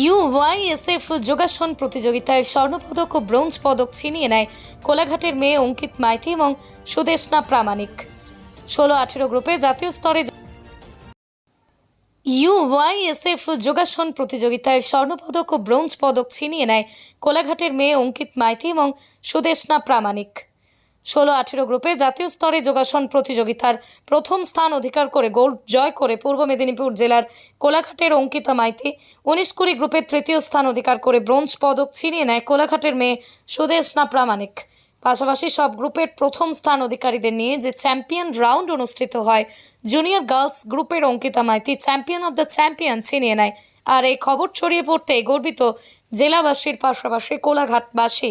UYSF যোগাসন প্রতিযোগিতায় স্বর্ণপদক ও ব্রোঞ্জ পদক ছিনিয়ে নেয় কোলাঘাটের মেয়ে অঙ্কিত মাইতি এবং সুদেশনা প্রামাণিক। ষোলো, আঠেরো গ্রুপে জাতীয় স্তরে ইউওয়াইএসএফ যোগাসন প্রতিযোগিতায় স্বর্ণপদক ও ব্রোঞ্জ পদক ছিনিয়ে নেয় কোলাঘাটের মেয়ে অঙ্কিত মাইতি এবং সুদেশনা প্রামাণিক। ষোলো আঠেরো গ্রুপে জাতীয় স্তরে যোগাসন প্রতিযোগিতার প্রথম স্থান অধিকার করে গোল্ড জয় করে পূর্ব মেদিনীপুর জেলার কোলাঘাটের অঙ্কিতা মাইতি। উনিশ কুড়ি গ্রুপের তৃতীয় স্থান অধিকার করে ব্রোঞ্জ পদক ছিনিয়ে নেয় কোলাঘাটের মেয়ে সুদেশনা প্রামাণিক। পাশাপাশি সব গ্রুপের প্রথম স্থান অধিকারীদের নিয়ে যে চ্যাম্পিয়ন রাউন্ড অনুষ্ঠিত হয়, জুনিয়র গার্লস গ্রুপের Ankita Maiti champion of the champion ছিনিয়ে নেয়। আর এই খবর ছড়িয়ে পড়তে গর্বিত জেলাবাসীর পাশাপাশি কোলাঘাটবাসী।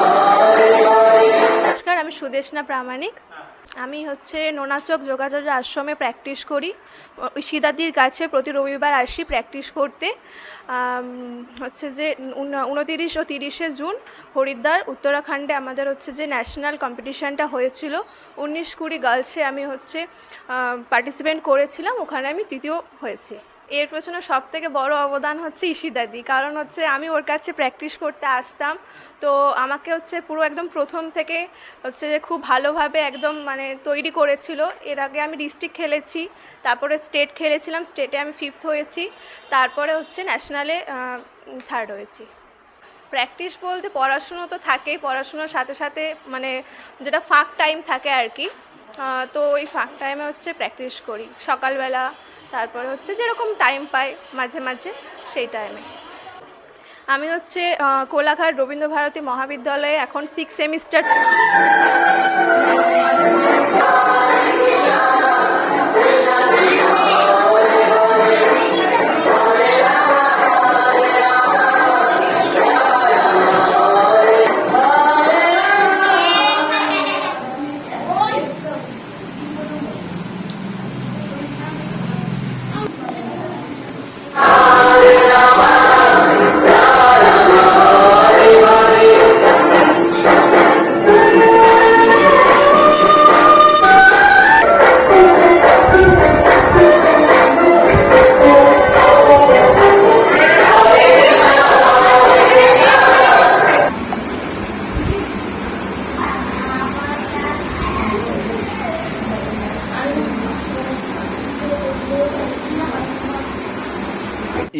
সুদেশনা প্রামাণিক। আমি হচ্ছে নোনাচক যোগাযোগ আশ্রমে প্র্যাকটিস করি। সিদাদির কাছে প্রতি রবিবার আসি প্র্যাকটিস করতে। হচ্ছে যে উনতিরিশ ও তিরিশে জুন হরিদ্বার, উত্তরাখণ্ডে আমাদের হচ্ছে যে ন্যাশনাল কম্পিটিশানটা হয়েছিল। উনিশ কুড়ি গার্লসে আমি হচ্ছে পার্টিসিপেন্ট করেছিলাম। ওখানে আমি তৃতীয় হয়েছি। এর পেছনে সব থেকে বড় অবদান হচ্ছে ইশিদাদি কারণ হচ্ছে আমি ওর কাছে প্র্যাকটিস করতে আসতাম। তো আমাকে হচ্ছে পুরো একদম প্রথম থেকে হচ্ছে যে খুব ভালোভাবে একদম মানে তৈরি করেছিল। এর আগে আমি ডিস্ট্রিক্ট খেলেছি, তারপরে স্টেট খেলেছিলাম স্টেটে আমি ফিফথ হয়েছি, তারপরে হচ্ছে ন্যাশনালে থার্ড হয়েছি। প্র্যাকটিস বলতে পড়াশুনো তো থাকেই, পড়াশুনোর সাথে সাথে মানে যেটা ফাঁক টাইম থাকে আর কি। তো ওই ফাঁক টাইমে হচ্ছে প্র্যাকটিস করি। সকালবেলা তারপরে হচ্ছে যেরকম টাইম পাই মাঝে মাঝে সেই টাইমে আমি হচ্ছে কোলাঘাট রবীন্দ্রভারতী মহাবিদ্যালয়ে এখন six semester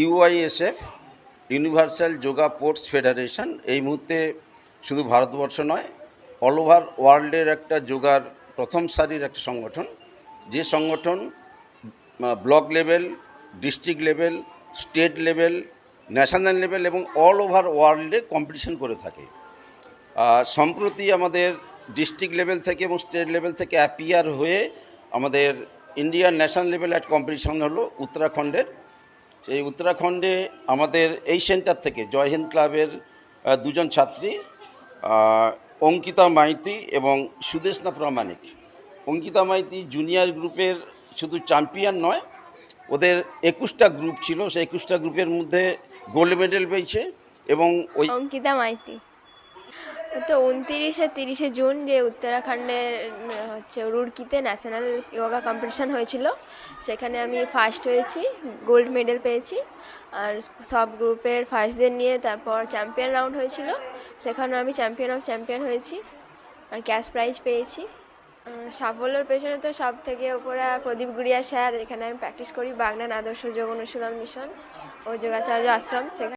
UISF universal yoga sports federation এই মুহূর্তে শুধু ভারতবর্ষ নয়, অল ওভার ওয়ার্ল্ডের একটা যোগার প্রথম সারির একটা সংগঠন। যে সংগঠন block level, district level, state level, national level এবং অল ওভার ওয়ার্ল্ডে কম্পিটিশন করে থাকে। সম্প্রতি আমাদের ডিস্ট্রিক্ট লেভেল থেকে এবং স্টেট লেভেল থেকে অ্যাপিয়ার হয়ে আমাদের ইন্ডিয়ান ন্যাশনাল লেভেল একটা কম্পিটিশন হলো উত্তরাখণ্ডের। সেই উত্তরাখণ্ডে আমাদের এই সেন্টার থেকে জয় হিন্দ ক্লাবের দুজন ছাত্রী অঙ্কিতা মাইতি এবং সুদেশনা প্রামাণিক। অঙ্কিতা মাইতি জুনিয়র গ্রুপের শুধু চ্যাম্পিয়ন নয়, ওদের একুশটা গ্রুপ ছিল। সেই একুশটা গ্রুপের মধ্যে গোল্ড মেডেল পেয়েছে এবং ওই অঙ্কিতা মাইতি। তো উনতিরিশে তিরিশে জুন যে উত্তরাখণ্ডের হচ্ছে রুড়কিতে ন্যাশনাল যোগা কম্পিটিশান হয়েছিল, সেখানে আমি ফার্স্ট হয়েছি গোল্ড মেডেল পেয়েছি, আর সব গ্রুপের ফার্স্টদের নিয়ে তারপর চ্যাম্পিয়ন রাউন্ড হয়েছিল সেখানে আমি চ্যাম্পিয়ন অফ চ্যাম্পিয়ন হয়েছি, আর ক্যাশ প্রাইজ পেয়েছি। সাফল্যের পেছনে তো সব থেকে ওপরে প্রদীপ গুড়িয়া স্যার, এখানে আমি প্র্যাকটিস করি, বাগনান আদর্শ যোগ অনুশীলন মিশন ও যোগাচার্য আশ্রম, সেখানে